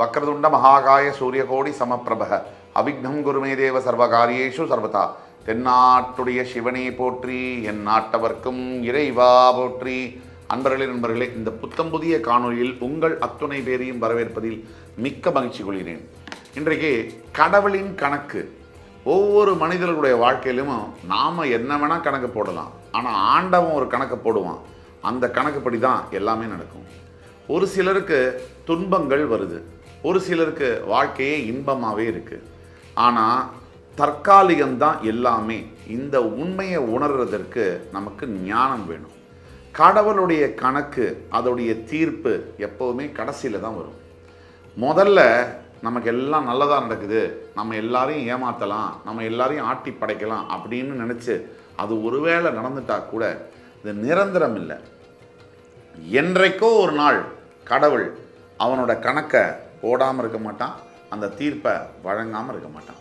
வக்ரதுண்ட மகாகாய சூரியகோடி சமப்பிரபக. அவிக்னம் குருமே தேவ சர்வகாரியேஷு சர்வதா. தென்னாட்டுடைய சிவனே போற்றி என் நாட்டவர்க்கும் இறைவா போற்றி. அன்பர்களே நண்பர்களே இந்த புத்தம் புதிய காணொலியில் உங்கள் அத்துணை பேரையும் வரவேற்பதில் மிக்க மகிழ்ச்சி கொள்கிறேன். இன்றைக்கு கடவுளின் கணக்கு. ஒவ்வொரு மனிதர்களுடைய வாழ்க்கையிலும் நாம் என்ன வேணால் கணக்கு போடலாம். ஆனால் ஆண்டவன் ஒரு கணக்கு போடுவான். அந்த கணக்குப்படி தான் எல்லாமே நடக்கும். ஒரு சிலருக்கு துன்பங்கள் வருது. ஒரு சிலருக்கு வாழ்க்கையே இன்பமாகவே இருக்குது ஆனால் தற்காலிகம்தான் எல்லாமே இந்த உண்மையை உணர்றதற்கு நமக்கு ஞானம் வேணும். கடவுளுடைய கணக்கு அதோடைய தீர்ப்பு எப்போவுமே கடைசியில் தான் வரும். முதல்ல நமக்கு எல்லாம் நல்லதாக நடக்குது. நம்ம எல்லாரையும் ஏமாற்றலாம் நம்ம எல்லாரையும் ஆட்டி படைக்கலாம் அப்படின்னு நினச்சி அது ஒருவேளை நடந்துட்டா கூட இது நிரந்தரம் இல்லை. என்றைக்கோ ஒரு நாள் கடவுள் அவனோட கணக்கை போடாமல் இருக்க மாட்டான். அந்த தீர்ப்பை வழங்காமல் இருக்க மாட்டான்.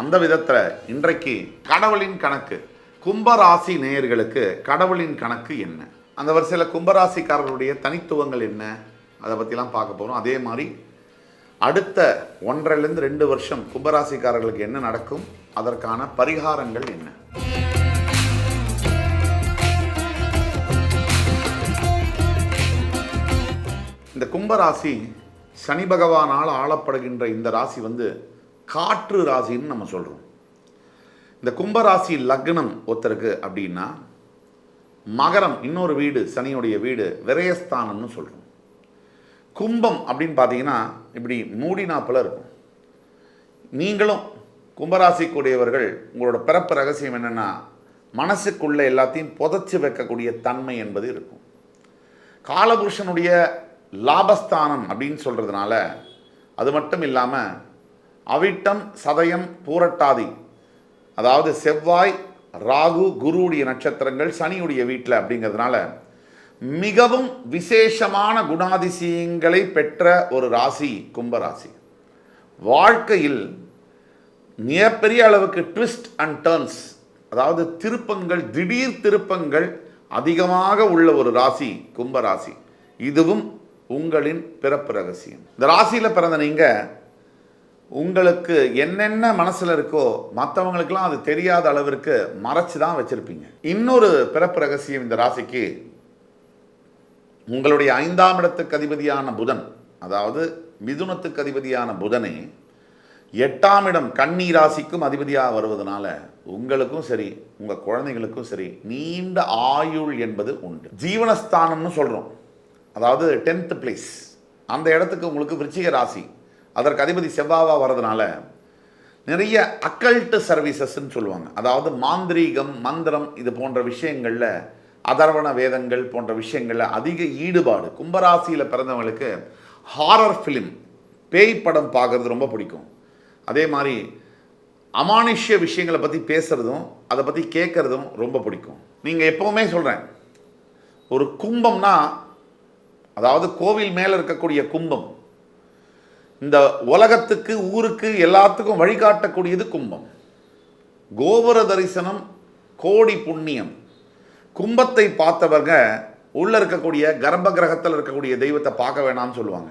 அந்த விதத்தில் இன்றைக்கு கடவுளின் கணக்கு கும்பராசி நேயர்களுக்கு கடவுளின் கணக்கு என்ன? அந்த வரிசையில் கும்பராசிக்காரர்களுடைய தனித்துவங்கள் என்ன? அதை பற்றிலாம் பார்க்க போகிறோம் அதே மாதிரி அடுத்த ஒன்றிலிருந்து ரெண்டு வருஷம் கும்பராசிக்காரர்களுக்கு என்ன நடக்கும்? அதற்கான பரிகாரங்கள் என்ன? இந்த கும்பராசி சனி பகவானால் ஆளப்படுகின்ற இந்த ராசி வந்து காற்று ராசின்னு நம்ம சொல்கிறோம் இந்த கும்பராசி லக்னம் ஒருத்தருக்கு அப்படின்னா மகரம் இன்னொரு வீடு சனியுடைய வீடு விரயஸ்தானம்னு சொல்கிறோம் கும்பம் அப்படின்னு பார்த்தீங்கன்னா இப்படி மூடினாப்பில் இருக்கும். நீங்களும் கும்பராசிக்குடையவர்கள் உங்களோட பிறப்பு ரகசியம் என்னென்னா மனசுக்குள்ளே எல்லாத்தையும் புதைச்சி வைக்கக்கூடிய தன்மை என்பது இருக்கும். காலபுருஷனுடைய லாபஸ்தானம் அப்படின்னு சொல்கிறதுனால அது மட்டும் இல்லாமல் அவிட்டம் சதயம் பூரட்டாதி அதாவது செவ்வாய் ராகு குருவுடைய நட்சத்திரங்கள் சனியுடைய வீட்டில் அப்படிங்கிறதுனால மிகவும் விசேஷமான குணாதிசயங்களை பெற்ற ஒரு ராசி கும்பராசி வாழ்க்கையில் மிகப்பெரிய அளவுக்கு ட்விஸ்ட் அண்ட் டர்ன்ஸ் அதாவது திருப்பங்கள் திடீர் திருப்பங்கள் அதிகமாக உள்ள ஒரு ராசி கும்பராசி இதுவும் உங்களின் பிறப்பு ரகசியம். இந்த ராசியில் பிறந்த நீங்கள் உங்களுக்கு என்னென்ன மனசில் இருக்கோ மற்றவங்களுக்கெல்லாம் அது தெரியாத அளவிற்கு மறைச்சு தான் வச்சுருப்பீங்க. இன்னொரு பிறப்பு ரகசியம் இந்த ராசிக்கு உங்களுடைய ஐந்தாம் இடத்துக்கு அதிபதியான புதன் அதாவது மிதுனத்துக்கு அதிபதியான புதனே எட்டாம் இடம் கன்னி ராசிக்கும் அதிபதியாக வருவதனால உங்களுக்கும் சரி உங்கள் குழந்தைகளுக்கும் சரி நீண்ட ஆயுள் என்பது உண்டு. ஜீவனஸ்தானம்னு சொல்கிறோம் அதாவது டென்த்து பிளேஸ் அந்த இடத்துக்கு உங்களுக்கு விருச்சிக ராசி. அதற்கு அதிபதி செவ்வாவாக வர்றதுனால நிறைய அக்கல்ட்டு சர்வீசஸ்ன்னு சொல்லுவாங்க. அதாவது மாந்திரீகம் மந்திரம் இது போன்ற விஷயங்களில் அதர்வண வேதங்கள் போன்ற விஷயங்களில் அதிக ஈடுபாடு. கும்பராசியில் பிறந்தவங்களுக்கு ஹாரர் ஃபிலிம் பேய் படம் பார்க்குறது ரொம்ப பிடிக்கும். அதே மாதிரி அமானுஷ்ய விஷயங்களை பற்றி பேசுகிறதும் அதை பற்றி கேட்குறதும் ரொம்ப பிடிக்கும். நீங்கள் எப்போவுமே சொல்கிறேன் ஒரு கும்பம்னா அதாவது கோவில் மேலே இருக்கக்கூடிய கும்பம். இந்த உலகத்துக்கு ஊருக்கு எல்லாத்துக்கும் வழிகாட்டக்கூடியது கும்பம். கோபுர தரிசனம் கோடி புண்ணியம். கும்பத்தை பார்த்தவங்க உள்ளே இருக்கக்கூடிய கர்ப்ப கிரகத்தில் இருக்கக்கூடிய தெய்வத்தை பார்க்க வேணாம்னு சொல்லுவாங்க.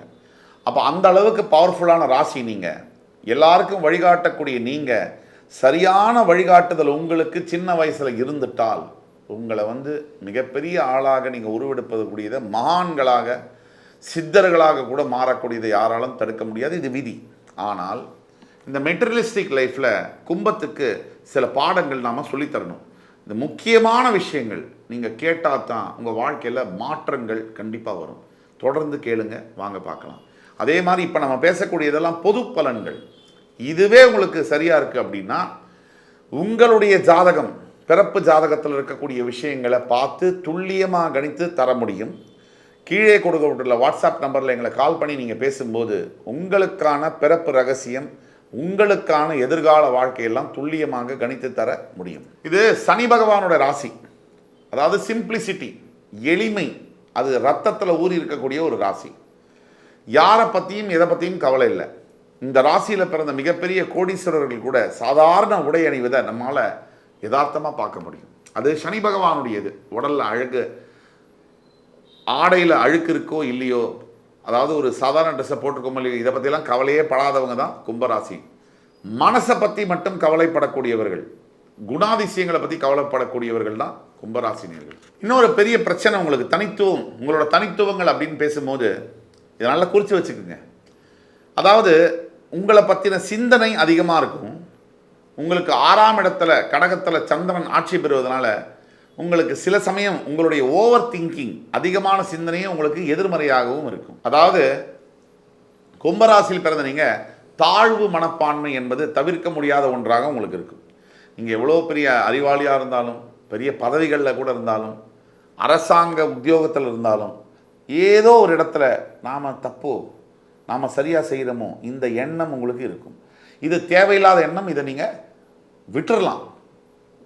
அப்போ அந்த அளவுக்கு பவர்ஃபுல்லான ராசி நீங்கள் எல்லாருக்கும் வழிகாட்டக்கூடிய நீங்கள் சரியான வழிகாட்டுதல் உங்களுக்கு சின்ன வயசில் இருந்துட்டால் உங்களை வந்து மிகப்பெரிய ஆளாக நீங்கள் உருவெடுப்பதற்குரியதை மகான்களாக சித்தர்களாக கூட மாறக்கூடியதை யாராலும் தடுக்க முடியாது. இது விதி. ஆனால் இந்த மெட்டீரியலிஸ்டிக் லைஃப்பில் கும்பத்துக்கு சில பாடங்கள் நாம் சொல்லித்தரணும் இந்த முக்கியமான விஷயங்கள் நீங்கள் கேட்டால் தான் உங்கள் வாழ்க்கையில் மாற்றங்கள் கண்டிப்பாக வரும். தொடர்ந்து கேளுங்க வாங்க பார்க்கலாம். அதே மாதிரி இப்போ நம்ம பேசக்கூடியதெல்லாம் பொது பலன்கள். இதுவே உங்களுக்கு சரியாக இருக்குது அப்படின்னா உங்களுடைய ஜாதகம் பிறப்பு ஜாதகத்தில் இருக்கக்கூடிய விஷயங்களை பார்த்து துல்லியமாக கணித்து தர முடியும். கீழே கொடுக்கப்பட்டுள்ள வாட்ஸ்அப் நம்பரில் எங்களை கால் பண்ணி நீங்கள் பேசும்போது உங்களுக்கான பிறப்பு ரகசியம் உங்களுக்கான எதிர்கால வாழ்க்கையெல்லாம் துல்லியமாக கணித்து தர முடியும். இது சனி பகவானோட ராசி. அதாவது சிம்பிளிசிட்டி எளிமை அது ரத்தத்தில் ஊறி இருக்கக்கூடிய ஒரு ராசி. யாரை பற்றியும் எதை பற்றியும் கவலை இல்லை. இந்த ராசியில் பிறந்த மிகப்பெரிய கோடீஸ்வரர்கள் கூட சாதாரண உடை அணிவதை நம்மால் யதார்த்தமாக பார்க்க முடியும். அது சனி பகவானுடையது. உடலில் அழகு ஆடையில் அழுக்கு இருக்கோ இல்லையோ அதாவது ஒரு சாதாரண ட்ரெஸ்ஸை போட்டுக்கோமல் இதை பற்றிலாம் கவலையே படாதவங்க தான் கும்பராசி. மனசை பற்றி மட்டும் கவலைப்படக்கூடியவர்கள் குணாதிசயங்களை பற்றி கவலைப்படக்கூடியவர்கள் தான் கும்பராசினியர்கள். இன்னொரு பெரிய பிரச்சனை உங்களுக்கு தனித்துவம். உங்களோட தனித்துவங்கள் அப்படின்னு பேசும்போது இதை நல்லா குறித்து வச்சுக்கோங்க. அதாவது உங்களை பற்றின சிந்தனை அதிகமாக இருக்கும். உங்களுக்கு ஆறாம் இடத்துல கடகத்தில் சந்திரன் ஆட்சி பெறுவதனால உங்களுக்கு சில சமயம் உங்களுடைய ஓவர் திங்கிங் அதிகமான சிந்தனையும் உங்களுக்கு எதிர்மறையாகவும் இருக்கும். அதாவது கும்பராசியில் பிறந்த நீங்கள் தாழ்வு மனப்பான்மை என்பது தவிர்க்க முடியாத ஒன்றாக உங்களுக்கு இருக்கும். நீங்கள் எவ்வளோ பெரிய அறிவாளியாக இருந்தாலும் பெரிய பதவிகளில் கூட இருந்தாலும் அரசாங்க உத்தியோகத்தில் இருந்தாலும் ஏதோ ஒரு இடத்துல நாம் தப்போ நாம் சரியாக செய்கிறோமோ இந்த எண்ணம் உங்களுக்கு இருக்கும். இது தேவையில்லாத எண்ணம் இதை நீங்கள் விட்டுறலாம்.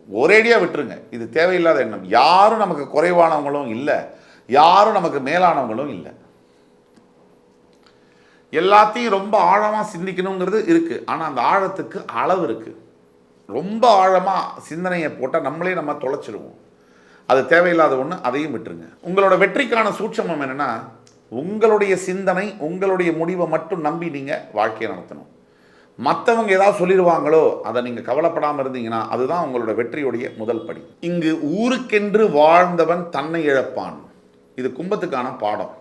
ஒரேடியாக விட்டுருங்க. இது தேவையில்லாத எண்ணம். யாரும் நமக்கு குறைவானவங்களும் இல்லை. யாரும் நமக்கு மேலானவங்களும் இல்லை. எல்லாத்தையும் ரொம்ப ஆழமாக சிந்திக்கணுங்கிறது இருக்குது ஆனால் அந்த ஆழத்துக்கு அளவு இருக்குது ரொம்ப ஆழமாக சிந்தனையை போட்டால் நம்மளே நம்ம தொலைச்சிடுவோம் அது தேவையில்லாத ஒன்று அதையும் விட்டுருங்க. உங்களோட வெற்றிக்கான சூட்சமம் என்னென்னா உங்களுடைய சிந்தனை உங்களுடைய முடிவை மட்டும் நம்பி நீங்கள் வாழ்க்கையை நடத்தணும். மற்றவங்க ஏதாவது சொல்லிடுவாங்களோ அதை நீங்கள் கவலைப்படாமல் இருந்தீங்கன்னா அதுதான் உங்களோட வெற்றியுடைய முதல் படி. இங்கு ஊருக்கென்று வாழ்ந்தவன் தன்னை இழப்பான். இது கும்பத்துக்கான பாடம்.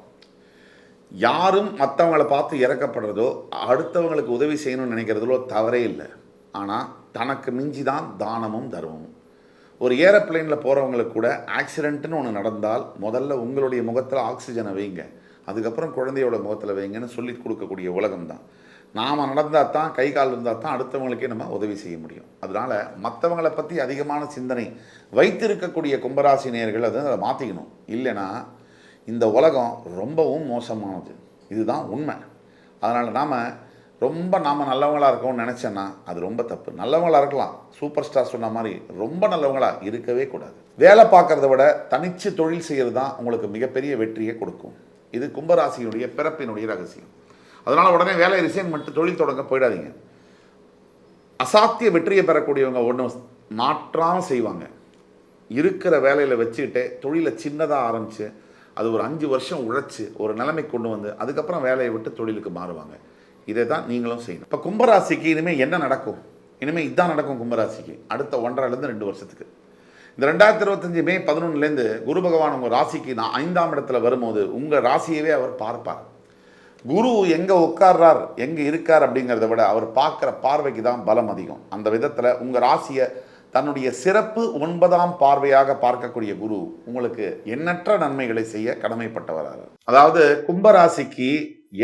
யாரும் மற்றவங்களை பார்த்து இறக்கப்படுறதோ அடுத்தவங்களுக்கு உதவி செய்யணும்னு நினைக்கிறதுலோ தவறே இல்லை. ஆனால் தனக்கு மிஞ்சி தான் தானமும் தர்மமும். ஒரு ஏரோப்ளைனில் போகிறவங்களுக்கு கூட ஆக்சிடென்ட்னு ஒன்று நடந்தால் முதல்ல உங்களுடைய முகத்தில் ஆக்சிஜனை வைங்க. அதுக்கப்புறம் குழந்தையோட முகத்தில் வைங்கன்னு சொல்லி கொடுக்கக்கூடிய உலகம் தான் நாம் நடந்தால் தான் கை கால் இருந்தால் தான் அடுத்தவங்களுக்கே நம்ம உதவி செய்ய முடியும். அதனால் மற்றவங்களை பற்றி அதிகமான சிந்தனை வைத்திருக்கக்கூடிய கும்பராசி நேர்கள் அதை அதை மாற்றிக்கணும் இல்லைன்னா இந்த உலகம் ரொம்பவும் மோசமானது. இதுதான் உண்மை. அதனால் நாம் ரொம்ப நாம் நல்லவங்களாக இருக்கோம்னு நினச்சேன்னா அது ரொம்ப தப்பு. நல்லவங்களாக இருக்கலாம். சூப்பர் ஸ்டார் சொன்ன மாதிரி ரொம்ப நல்லவங்களாக இருக்கவே கூடாது. வேலை பார்க்குறத விட தனிச்சு தொழில் செய்கிறது தான் உங்களுக்கு மிகப்பெரிய வெற்றியை கொடுக்கும். இது கும்பராசியினுடைய பிறப்பினுடைய ரகசியம். அதனால் உடனே வேலை ரிசைன் பண்ணிட்டு தொழில் தொடங்க போயிடாதீங்க. அசாத்திய வெற்றியை பெறக்கூடியவங்க ஒன்றும் மாற்றாமல் செய்வாங்க. இருக்கிற வேலையில் வச்சுக்கிட்டே தொழிலை சின்னதாக ஆரம்பித்து அது ஒரு அஞ்சு வருஷம் உழைச்சி ஒரு நிலைமை கொண்டு வந்து அதுக்கப்புறம் வேலையை விட்டு தொழிலுக்கு மாறுவாங்க. இதை தான் நீங்களும் செய்யணும். இப்போ கும்பராசிக்கு இனிமேல் என்ன நடக்கும்? இனிமேல் இதுதான் நடக்கும் கும்பராசிக்கு. அடுத்த ஒன்றரைலேருந்து ரெண்டு வருஷத்துக்கு. இந்த ரெண்டாயிரத்தி இருபத்தஞ்சி மே பதினொன்றுலேருந்து குரு பகவான் உங்கள் ராசிக்கு நான் ஐந்தாம் இடத்துல வரும்போது உங்கள் ராசியவே அவர் பார்ப்பார். குரு எங்கே உட்கார்றார் எங்கே இருக்கார் அப்படிங்கிறத விட அவர் பார்க்குற பார்வைக்கு தான் பலம் அதிகம். அந்த விதத்தில் உங்கள் ராசியை தன்னுடைய சிறப்பு ஒன்பதாம் பார்வையாக பார்க்கக்கூடிய குரு உங்களுக்கு எண்ணற்ற நன்மைகளை செய்ய கடமைப்பட்டவராக. அதாவது கும்பராசிக்கு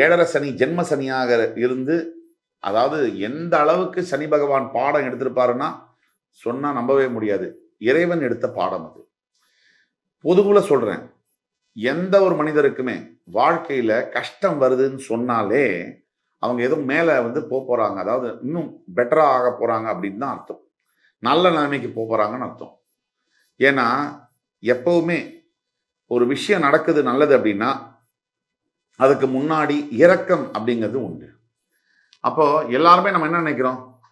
ஏழரை சனி ஜென்ம சனியாக இருந்து அதாவது எந்த அளவுக்கு சனி பகவான் பாடம் எடுத்திருப்பாருன்னா சொன்னால் நம்பவே முடியாது. இறைவன் எடுத்த பாடம் அது. பொதுவில் சொல்கிறேன் எந்த ஒரு மனிதருக்குமே வாழ்க்கையில் கஷ்டம் வருதுன்னு சொன்னாலே அவங்க எதுவும் மேலே வந்து போக போகிறாங்க அதாவது இன்னும் பெட்டராக ஆக போகிறாங்க அப்படின்னு தான் அர்த்தம். நல்ல நிலைமைக்கு போக போகிறாங்கன்னு அர்த்தம். ஏன்னா எப்பவுமே ஒரு விஷயம் நடக்குது நல்லது அப்படின்னா அதுக்கு முன்னாடி இரக்கம் அப்படிங்கிறது உண்டு. அப்போ எல்லாருமே நம்ம என்ன நினைக்கிறோம்?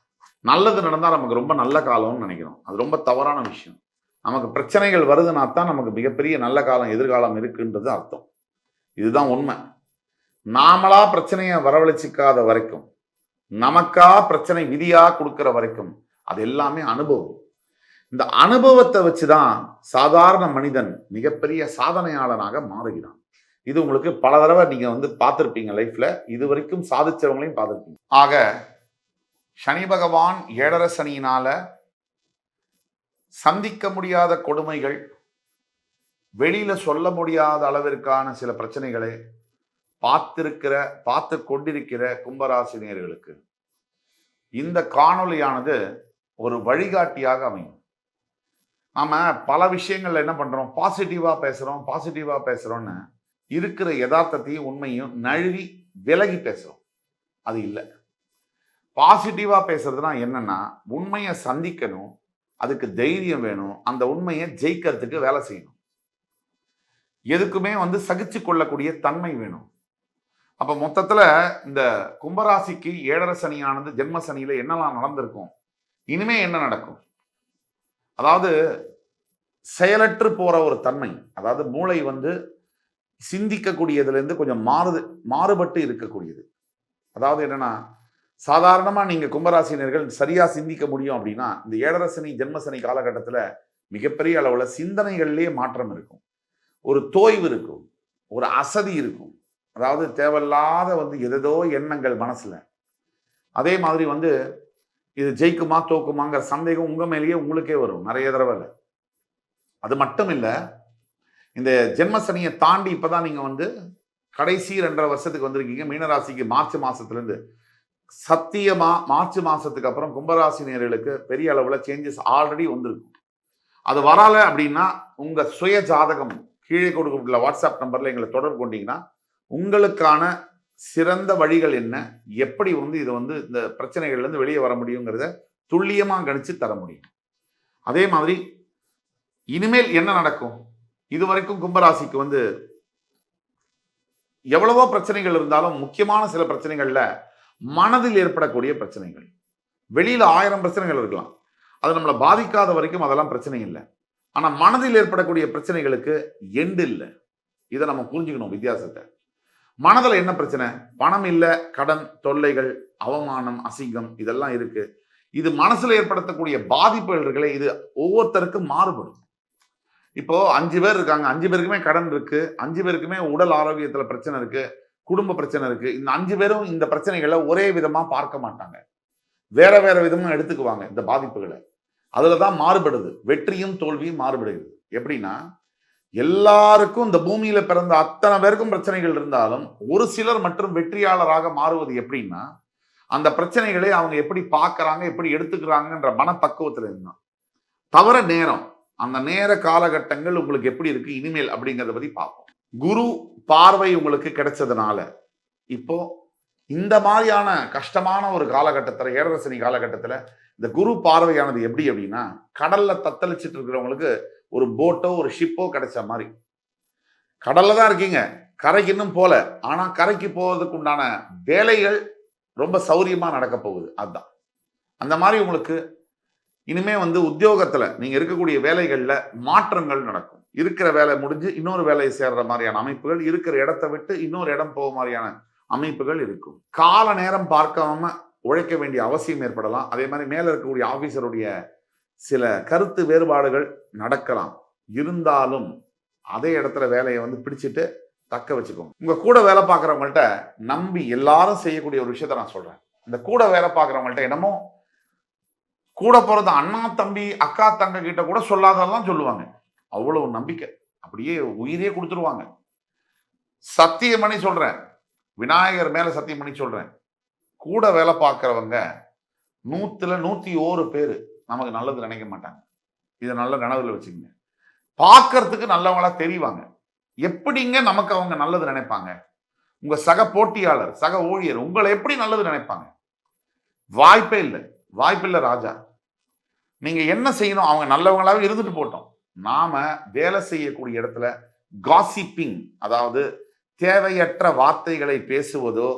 நல்லது நடந்தால் நமக்கு ரொம்ப நல்ல காலம்னு நினைக்கிறோம். அது ரொம்ப தவறான விஷயம். நமக்கு பிரச்சனைகள் வருதுன்னா தான் நமக்கு மிகப்பெரிய நல்ல காலம் எதிர்காலம் இருக்குன்றது அர்த்தம். இதுதான் உண்மை. நாமளா பிரச்சனையை வரவழைச்சிக்காத வரைக்கும் நமக்கா பிரச்சனை விதியா கொடுக்கிற வரைக்கும் அது எல்லாமே அனுபவம். இந்த அனுபவத்தை வச்சுதான் சாதாரண மனிதன் மிகப்பெரிய சாதனையாளனாக மாறுகிறான். இது உங்களுக்கு பல தடவை நீங்க வந்து பார்த்துருப்பீங்க லைஃப்ல இது வரைக்கும் சாதிச்சவங்களையும் பார்த்துருப்பீங்க. ஆக சனி பகவான் ஏழரை சனியினால சந்திக்க முடியாத கொடுமைகள் வெளியில சொல்ல முடியாத அளவிற்கான சில பிரச்சனைகளை பார்த்திருக்கிற பார்த்து கொண்டிருக்கிற கும்பராசினியர்களுக்கு இந்த காணொளியானது ஒரு வழிகாட்டியாக அமையும். நாம பல விஷயங்கள்ல என்ன பண்றோம்? பாசிட்டிவா பேசுறோம் பாசிட்டிவா பேசுறோம்னு இருக்கிற யதார்த்தத்தையும் உண்மையும் நழுவி விலகி பேசுறோம். அது இல்லை. பாசிட்டிவா பேசுறதுனா என்னன்னா உண்மையை சந்திக்கணும் அதுக்கு தைரியம் வேணும். அந்த உண்மையை ஜெயிக்கிறதுக்கு வேலை செய்யணும். எதுக்குமே வந்து சகிச்சு கொள்ளக்கூடிய தன்மை வேணும். அப்போ மொத்தத்தில் இந்த கும்பராசிக்கு ஏழரை சனியானது ஜென்ம சனியில் என்னெல்லாம் நடந்திருக்கும்? இனிமே என்ன நடக்கும்? அதாவது செயலற்று போகிற ஒரு தன்மை. அதாவது மூளை வந்து சிந்திக்கக்கூடியதுலேருந்து கொஞ்சம் மாறுது மாறுபட்டு இருக்கக்கூடியது. அதாவது என்னன்னா சாதாரணமாக நீங்கள் கும்பராசினியர்கள் சரியாக சிந்திக்க முடியும் அப்படின்னா இந்த ஏழரசனி ஜென்மசனி காலகட்டத்தில் மிகப்பெரிய அளவில் சிந்தனைகள்லேயே மாற்றம் இருக்கும். ஒரு தோய்வு இருக்கும். ஒரு அசதி இருக்கும். அதாவது தேவையில்லாத வந்து எதோ எண்ணங்கள் மனசில். அதே மாதிரி வந்து இது ஜெயிக்குமா தோக்குமாங்கிற சந்தேகம் உங்கள் மேலேயே உங்களுக்கே வரும் நிறைய தடவை அது மட்டும் இல்லை இந்த ஜென்மசனியை தாண்டி இப்போ தான் நீங்கள் வந்து கடைசி ரெண்டரை வருஷத்துக்கு வந்திருக்கீங்க. மீனராசிக்கு மார்ச் மாதத்துலேருந்து சத்தியமா மார்ச் மாசத்துக்கு அப்புறம் கும்பராசி நேர்களுக்கு பெரிய அளவுல சேஞ்சஸ் ஆல்ரெடி வந்திருக்கும். அது வரல அப்படின்னா உங்க சுய ஜாதகம் கீழே கொடுக்கப்பட்டுள்ள வாட்ஸ்அப் நம்பர்ல எங்களை தொடர்பு கொண்டீங்கன்னா உங்களுக்கான சிறந்த வழிகள் என்ன? எப்படி வந்து இதை வந்து இந்த பிரச்சனைகள்ல இருந்து வெளியே வர முடியுங்கிறத துல்லியமா கணிச்சு தர முடியும். அதே மாதிரி இனிமேல் என்ன நடக்கும்? இதுவரைக்கும் கும்பராசிக்கு வந்து எவ்வளவோ பிரச்சனைகள் இருந்தாலும் முக்கியமான சில பிரச்சனைகள்ல மனதில் ஏற்படக்கூடிய பிரச்சனைகள். வெளியில் ஆயிரம் பிரச்சனைகள் இருக்கலாம். அது நம்மளை பாதிக்காத வரைக்கும் அதெல்லாம் பிரச்சனை இல்லை. ஆனால் மனதில் ஏற்படக்கூடிய பிரச்சனைகளுக்கு எண்டு இல்லை. இதை நம்ம புரிஞ்சுக்கணும் வித்தியாசத்தை. மனதில் என்ன பிரச்சனை? பணம் இல்லை கடன் தொல்லைகள் அவமானம் அசிங்கம் இதெல்லாம் இருக்கு. இது மனசுல ஏற்படுத்தக்கூடிய பாதிப்புகள் இருக்குல்ல இது ஒவ்வொருத்தருக்கும் மாறுபடும். இப்போ அஞ்சு பேர் இருக்காங்க. அஞ்சு பேருக்குமே கடன் இருக்கு. அஞ்சு பேருக்குமே உடல் ஆரோக்கியத்துல பிரச்சனை இருக்கு. குடும்ப பிரச்சனை இருக்கு. இந்த அஞ்சு பேரும் இந்த பிரச்சனைகளை ஒரே விதமா பார்க்க மாட்டாங்க. வேற வேற விதமா எடுத்துக்குவாங்க இந்த பாதிப்புகளை. அதுலதான் மாறுபடுது. வெற்றியும் தோல்வியும் மாறுபடுகிறது. எப்படின்னா எல்லாருக்கும் இந்த பூமியில பிறந்த அத்தனை பேருக்கும் பிரச்சனைகள் இருந்தாலும் ஒரு சிலர் மற்றும் வெற்றியாளராக மாறுவது எப்படின்னா அந்த பிரச்சனைகளை அவங்க எப்படி பார்க்கறாங்க எப்படி எடுத்துக்கிறாங்கன்ற மனப்பக்குவத்துல இருந்தான் தவிர நேரம். அந்த நேர காலகட்டங்கள் உங்களுக்கு எப்படி இருக்கு? இனிமேல் அப்படிங்கிறத பத்தி பார்ப்போம். குரு பார்வை உங்களுக்கு கிடைச்சதுனால. இப்போ இந்த மாதிரியான கஷ்டமான ஒரு காலகட்டத்தில் ஏழரசனி காலகட்டத்தில் இந்த குரு பார்வையானது எப்படி அப்படின்னா கடல்ல தத்தளிச்சிட்டு இருக்கிறவங்களுக்கு ஒரு போட்டோ ஒரு ஷிப்போ கிடைச்ச மாதிரி. கடல்ல தான் இருக்கீங்க. கரைக்கு இன்னும் போல. ஆனா கரைக்கு போவதுக்கு உண்டான வேலைகள் ரொம்ப சௌரியமா நடக்க போகுது. அதுதான் அந்த மாதிரி உங்களுக்கு இனிமே வந்து உத்தியோகத்துல நீங்க இருக்கக்கூடிய வேலைகள்ல மாற்றங்கள் நடக்கும். இருக்கிற வேலை முடிஞ்சு இன்னொரு வேலையை சேர்ற மாதிரியான அமைப்புகள் இருக்கிற இடத்த விட்டு இன்னொரு இடம் போக மாதிரியான அமைப்புகள் இருக்கும். கால நேரம் பார்க்காம உழைக்க வேண்டிய அவசியம் ஏற்படலாம். அதே மாதிரி மேலே இருக்கக்கூடிய ஆஃபீஸருடைய சில கருத்து வேறுபாடுகள் நடக்கலாம். இருந்தாலும் அதே இடத்துல வேலையை வந்து பிடிச்சிட்டு தக்க வச்சுக்கோங்க. உங்க கூட வேலை பார்க்குறவங்கள்ட்ட நம்பி எல்லாரும் செய்யக்கூடிய ஒரு விஷயத்த நான் சொல்றேன். இந்த கூட வேலை பார்க்குறவங்கள்ட்ட என்னமோ கூட பிறந்த அண்ணா தம்பி அக்கா தங்க கிட்ட கூட சொல்லாததெல்லாம் சொல்லுவாங்க. அவ்வளவு நம்பிக்கை. அப்படியே உயிரே கொடுத்துருவாங்க. சத்தியம் பண்ணி சொல்றேன். விநாயகர் மேலே சத்தியம் பண்ணி சொல்றேன். கூட வேலை பார்க்குறவங்க நூற்றுல நூற்றி ஓரு பேர் நமக்கு நல்லது நினைக்க மாட்டாங்க. இதை நல்ல நினைவுல வச்சுக்கோங்க. பார்க்கறதுக்கு நல்லவங்களா தெரிவாங்க. எப்படிங்க நமக்கு அவங்க நல்லது நினைப்பாங்க? உங்க சக போட்டியாளர் சக ஊழியர் உங்களை எப்படி நல்லது நினைப்பாங்க? வாய்ப்பே இல்லை. வாய்ப்பில்லை ராஜா. நீங்க என்ன செய்யணும்? அவங்க நல்லவங்களாவே இருந்துட்டு போட்டோம். நாம வேலை செய்யக்கூடிய இடத்துல காசிப்பிங் அதாவது தேவையற்ற வார்த்தைகளை பேசுவதோ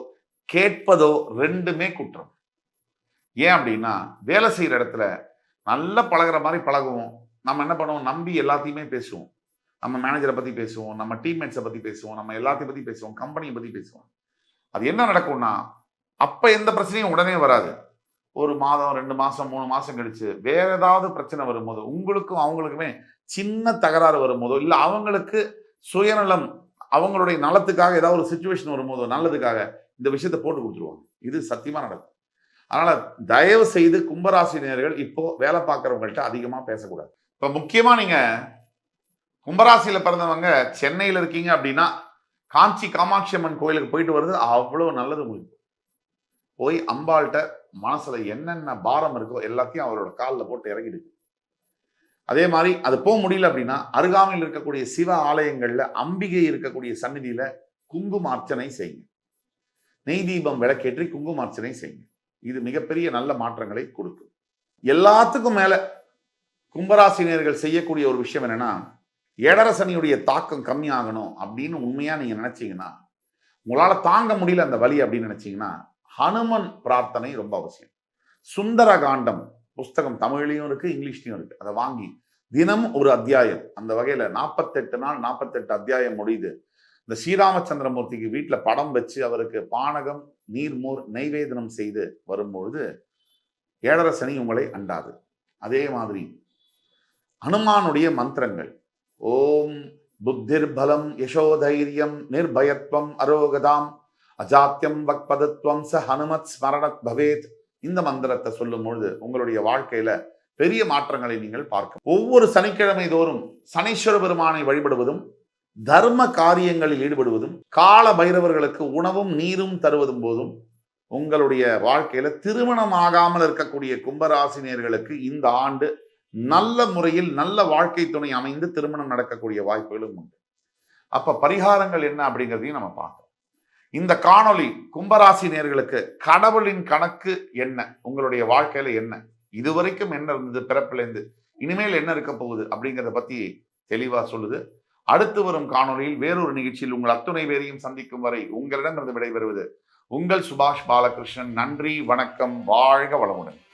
கேட்பதோ ரெண்டுமே குற்றம். ஏன் அப்படின்னா வேலை செய்கிற இடத்துல நல்லா பழகுற மாதிரி பழகுவோம். நம்ம என்ன பண்ணுவோம்? நம்பி எல்லாத்தையுமே பேசுவோம். நம்ம மேனேஜரை பற்றி பேசுவோம் நம்ம டீம்மேட்ஸை பற்றி பேசுவோம் நம்ம எல்லாத்தையும் பற்றி பேசுவோம் கம்பெனியை பற்றி பேசுவோம். அது என்ன நடக்கும்னா அப்போ எந்த பிரச்சனையும் உடனே வராது. ஒரு மாதம் ரெண்டு மாதம் மூணு மாதம் கழிச்சு வேற ஏதாவது பிரச்சனை வரும்போது உங்களுக்கும் அவங்களுக்குமே சின்ன தகராறு வரும்போதோ இல்லை அவங்களுக்கு சுயநலம் அவங்களுடைய நலத்துக்காக ஏதாவது ஒரு சுச்சுவேஷன் வரும்போதோ நல்லதுக்காக இந்த விஷயத்த போட்டு கொடுத்துருவாங்க. இது சத்தியமாக நடக்கும். அதனால் தயவு செய்து கும்பராசினியர்கள் இப்போது வேலை பார்க்குறவங்கள்ட்ட அதிகமாக பேசக்கூடாது. இப்போ முக்கியமாக நீங்கள் கும்பராசியில் பிறந்தவங்க சென்னையில் இருக்கீங்க அப்படின்னா காஞ்சி காமாட்சி அம்மன் கோயிலுக்கு போயிட்டு வர்றது அவ்வளோ நல்லது உங்களுக்கு. போய் அம்பாள்கிட்ட மனசுல என்னென்ன பாரம் இருக்கோ எல்லாத்தையும் அவரோட காலில் போட்டு இறங்கிடுது அதே மாதிரி அது போக முடியல அப்படின்னா அருகாமையில் இருக்கக்கூடிய சிவ ஆலயங்கள்ல அம்பிகை இருக்கக்கூடிய சந்நிதியில குங்கும அர்ச்சனை செய்யுங்க. நெய் தீபம் விளக்கேற்றி குங்கும அர்ச்சனை செய்யுங்க. இது மிகப்பெரிய நல்ல மாற்றங்களை கொடுக்கும். எல்லாத்துக்கும் மேல கும்பராசினியர்கள் செய்யக்கூடிய ஒரு விஷயம் என்னன்னா ஏடரசனியுடைய தாக்கம் கம்மியாகணும் அப்படின்னு உண்மையா நீங்க நினைச்சீங்கன்னா உங்களால தாங்க முடியல அந்த வலி அப்படின்னு நினைச்சீங்கன்னா ஹனுமன் பிரார்த்தனை ரொம்ப அவசியம். சுந்தர காண்டம் புஸ்தகம் தமிழ்லையும் இருக்கு இங்கிலீஷ்லயும் இருக்கு. அதை வாங்கி தினம் ஒரு அத்தியாயம். அந்த வகையில நாற்பத்தெட்டு நாள் நாற்பத்தெட்டு அத்தியாயம் முடியுது. இந்த ஸ்ரீராமச்சந்திரமூர்த்திக்கு வீட்டில் படம் வச்சு அவருக்கு பானகம் நீர்மோர் நெய்வேதனம் செய்து வரும்பொழுது ஏழரை சனி உங்களை அண்டாது. அதே மாதிரி ஹனுமானுடைய மந்திரங்கள். ஓம் புத்திர் பலம் யசோதைரியம் நிர்பயத்வம் அரோகதாம் அஜாத்தியம் வக்பதத்வம் ச ஹனுமத் ஸ்மரணத் பவேத். இந்த மந்திரத்தை சொல்லும் பொழுது உங்களுடைய வாழ்க்கையில பெரிய மாற்றங்களை நீங்கள் பார்க்க ஒவ்வொரு சனிக்கிழமை தோறும் சனீஸ்வர பெருமானை வழிபடுவதும் தர்ம காரியங்களில் ஈடுபடுவதும் கால பைரவர்களுக்கு உணவும் நீரும் தருவதும் போதும் உங்களுடைய வாழ்க்கையில திருமணம் ஆகாமல் இருக்கக்கூடிய கும்பராசினியர்களுக்கு இந்த ஆண்டு நல்ல முறையில் நல்ல வாழ்க்கை துணை அமைந்து திருமணம் நடக்கக்கூடிய வாய்ப்புகளும் உண்டு. அப்ப பரிகாரங்கள் என்ன அப்படிங்கிறதையும் நம்ம பார்க்கணும் இந்த காணொளி கும்பராசி நேர்களுக்கு கடவுளின் கணக்கு என்ன? உங்களுடைய வாழ்க்கையில என்ன? இதுவரைக்கும் என்ன இருந்தது? பிறப்பிலேருந்து இனிமேல் என்ன இருக்க போகுது? அப்படிங்கிறத பத்தி தெளிவா சொல்லுது. அடுத்து வரும் காணொளியில் வேறொரு நிகழ்ச்சியில் உங்கள் அத்துணை பேரையும் சந்திக்கும் வரை உங்களிடமிருந்து விடைபெறுவது உங்கள் சுபாஷ் பாலகிருஷ்ணன். நன்றி வணக்கம் வாழ்க வளமுடன்.